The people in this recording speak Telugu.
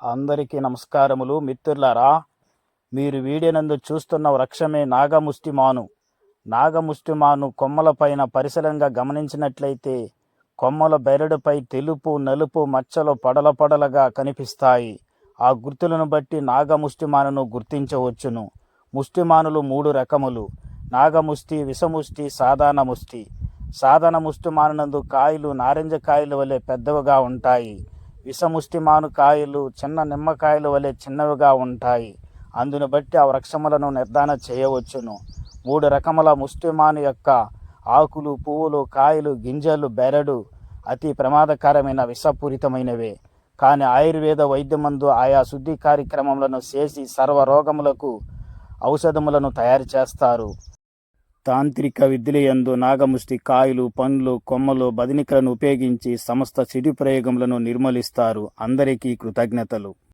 అందరికీ నమస్కారములు. మిత్రులారా మీరు వీడినందు చూస్తున్న వృక్షమే నాగముష్టిమాను. నాగముష్టిమాను కొమ్మలపైన పరిసరంగా గమనించినట్లయితే కొమ్మల బెరడుపై తెలుపు నలుపు మచ్చలు పడల పడలగా కనిపిస్తాయి. ఆ గుర్తులను బట్టి నాగముష్టిమానును గుర్తించవచ్చును. ముష్టిమానులు మూడు రకములు. నాగముష్టి విషముష్టి సాధారణ ముష్టి సాధారణ ముష్టిమానునందు కాయలు నారింజ కాయల వలె పెద్దవిగా ఉంటాయి. విషముష్టిమాను కాయలు చిన్న నిమ్మకాయలు వలె చిన్నవిగా ఉంటాయి. అందును బట్టి ఆ వృక్షములను నిర్ధారణ చేయవచ్చును. మూడు రకముల ముష్టిమాను యొక్క ఆకులు పువ్వులు కాయలు గింజలు బెరడు అతి ప్రమాదకరమైన విషపూరితమైనవే. కానీ ఆయుర్వేద వైద్యమందు ఆయా శుద్ధి కార్యక్రమములను చేసి సర్వ రోగములకు ఔషధములను తయారు చేస్తారు. తాంత్రిక విద్యలయందు నాగముష్టి కాయలు పండ్లు కొమ్మలు బదినికలను ఉపయోగించి సమస్త చెడు ప్రయోగములను నిర్మూలిస్తారు. అందరికీ కృతజ్ఞతలు.